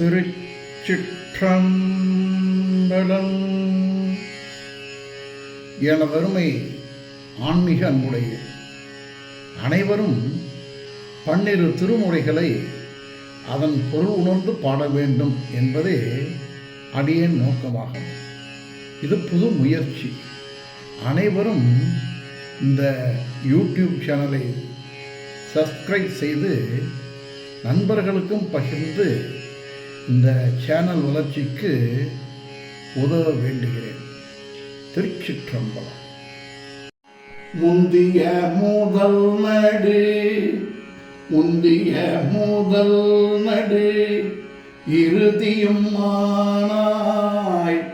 திருச்சிற்றம்பலம். எனதருமை ஆன்மீக அன்புடைய அனைவரும் பன்னிரு திருமுறைகளை அதன் பொருள் உணர்ந்து பாட வேண்டும் என்பதே அடியேன் நோக்கமாகும். இது புது முயற்சி. அனைவரும் இந்த யூடியூப் சேனலை சப்ஸ்கிரைப் செய்து நண்பர்களுக்கும் பகிர்ந்து இந்த சேனல் வளர்ச்சிக்கு உதவ வேண்டுகிறேன். திருச்சிற்றம்பலம். முந்திய முதல் நடு முந்திய முதல் நடு இறுதியும் ஆனாய்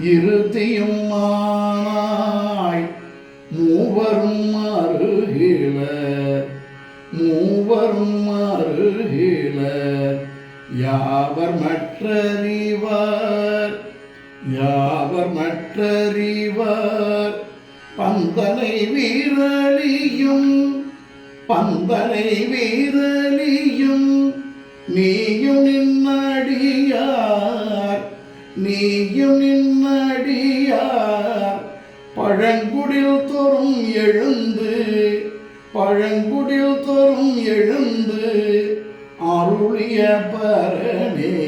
இறுதியும் ஆனாய் மூவரும் அருகிலர் மூவரும் அருகிலர் யாவர் மற்றறிவார் யாவர் மற்றறிவார் பந்தனை வீரலியும் பந்தனை வீரலியும் நீயும் நின்னடியார் நீயும் நின்னடியார். பழங்குடில் தோறும் எழுந்து பழங்குடில் தோறும் எழுந்து. அருளிய பரணே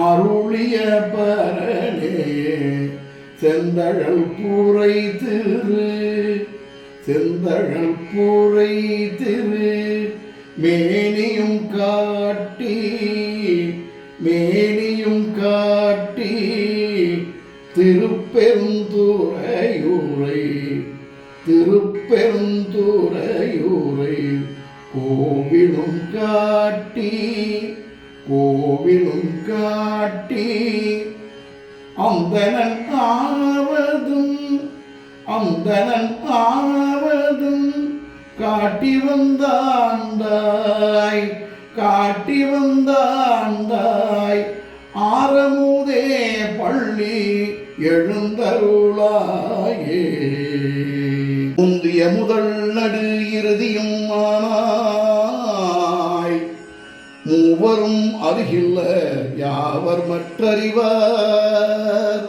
அருளிய பரணே செந்தழல் பூரை திரு செந்தழல் பூரை திரு மேனியும் காட்டி மேனியும் காட்டி திருப்பெருந்துறையூரை திருப்பெருந்துறையூரை கோவிலும் காட்டி கோவிலும் காட்டி அந்தனன் ஆவதும் அந்தனன் ஆவதும் காட்டி வந்தாண்டாய் காட்டி வந்தாண்டாய். ஆரமுதே பள்ளி எழுந்தருளாயே. முந்திய முதல் நடு இறுதியும் மூவரும் அருகில்ல யாவர் மற்றறிவார்?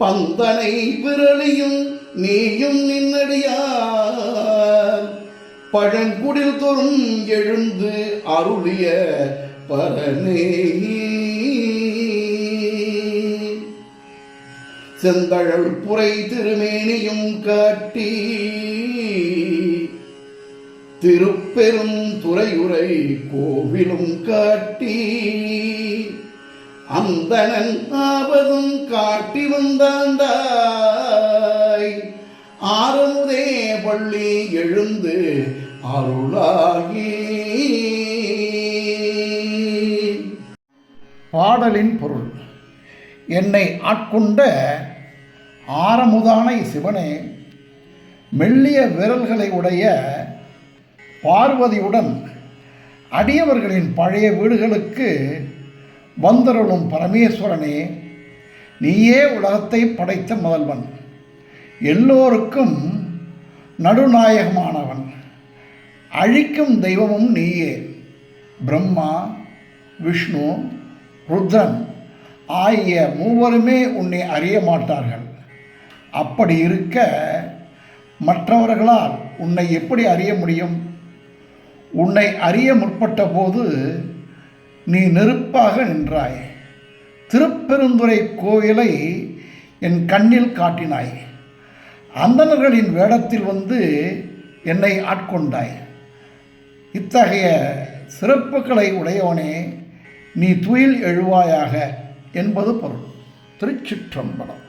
பந்தனை விரலியும் நீயும் நின்னடியார். பழங்குடில் தோறும் எழுந்து அருளிய பரனே செந்தழல் புரை திருமேனியும் காட்டி திருப்பெரும் துறையுரை கோவிலும் காட்டி அந்தனன் ஆவதும் காட்டி வந்தாண்டாய். ஆறுமுதே பள்ளி எழுந்து அருளாகி. பாடலின் பொருள் என்னை ஆட்கொண்ட ஆரமுதானை சிவனே மெல்லிய விரல்களை உடைய பார்வதியுடன் அடியவர்களின் பழைய வீடுகளுக்கு வந்தருளும் பரமேஸ்வரனே நீயே உலகத்தை படைத்த முதல்வன். எல்லோருக்கும் நடுநாயகமானவன். அழிக்கும் தெய்வமும் நீயே. பிரம்மா விஷ்ணு ருத்ரன் ஆகிய மூவருமே உன்னை அறிய மாட்டார்கள். அப்படி இருக்க மற்றவர்களால் உன்னை எப்படி அறிய முடியும்? உன்னை அறிய முற்பட்ட போது நீ நெருப்பாக நின்றாய். திருப்பெருந்துறை கோயிலை என் கண்ணில் காட்டினாய். அந்தணர்களின் வேடத்தில் வந்து என்னை ஆட்கொண்டாய். இத்தகைய சிறப்புகளை உடையவனே நீ துயில் எழுவாயாக என்பது பொருள். திருச்சிற்றம்பலம்.